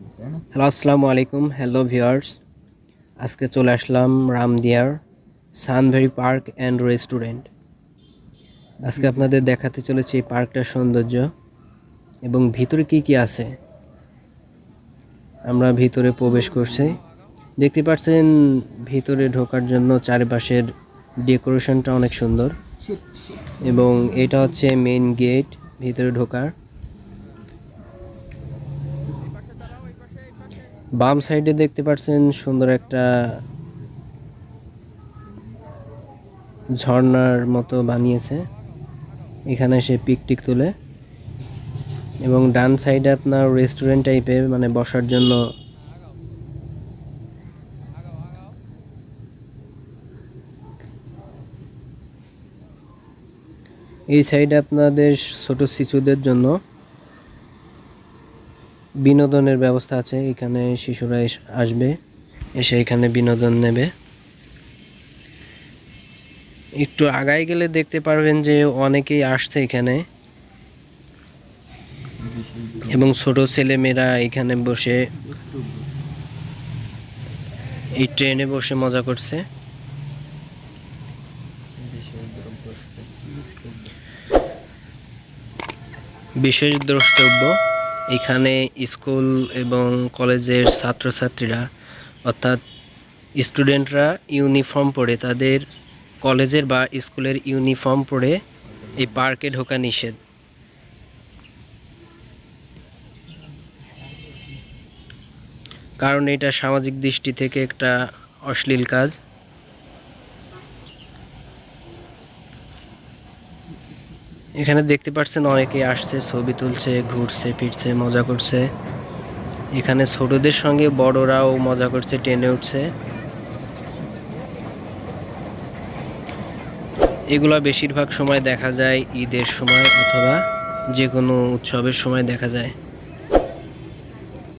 Hello আসসালামু আলাইকুম। Hello viewers. আজকে চলে আসলাম রামদিয়ার সানভেরি পার্ক অ্যান্ড রেস্টুরেন্ট। আজকে আপনাদের দেখাতে চলেছি এই পার্কটার সৌন্দর্য এবং ভিতরে কি কি আছে। আমরা ভিতরে প্রবেশ করছি। দেখতে পাচ্ছেন ভিতরে ঢোকার জন্য চারিপাশের ডেকোরেশনটা অনেক সুন্দর। এবং এটা হচ্ছে মেইন গেট ভিতরে ঢোকার। বাম সাইডে দেখতে পাচ্ছেন সুন্দর একটা ঝর্ণার মতো বানিয়েছে। এখানে সে পিকটিক তুলে। এবং ডান সাইডে আপনার রেস্টুরেন্ট টাইপের মানে বসার জন্য এই সাইডে আপনাদের ছোট শিশুদের জন্য বিনোদনের ব্যবস্থা আছে। এখানে শিশুরা আসবে, এসে এখানে বিনোদন নেবে। একটু আগায় গেলে দেখতে পারবেন যে অনেকেই আসছে এখানে। এবং ছোট ছেলেমেয়েরা এখানে বসে এই ট্রেনে বসে মজা করছে। বিশেষ দ্রষ্টব্য এখানে স্কুল এবং কলেজের ছাত্রছাত্রীরা, অর্থাৎ স্টুডেন্টরা ইউনিফর্ম পরে তাদের কলেজের বা স্কুলের ইউনিফর্ম পরে এই পার্কে ঢোকা নিষেধ। কারণ এটা সামাজিক দৃষ্টি থেকে একটা অশ্লীল কাজ। এখানে দেখতে পাচ্ছেন অনেকে আসছে, ছবি তুলছে, ঘুরছে, ফিরছে, মজা করছে। এখানে ছোটদের সঙ্গে বড়রাও মজা করছে, টেনে উঠছে। এগুলা বেশিরভাগ সময় দেখা যায় ঈদের সময় অথবা যে কোনো উৎসবের সময় দেখা যায়।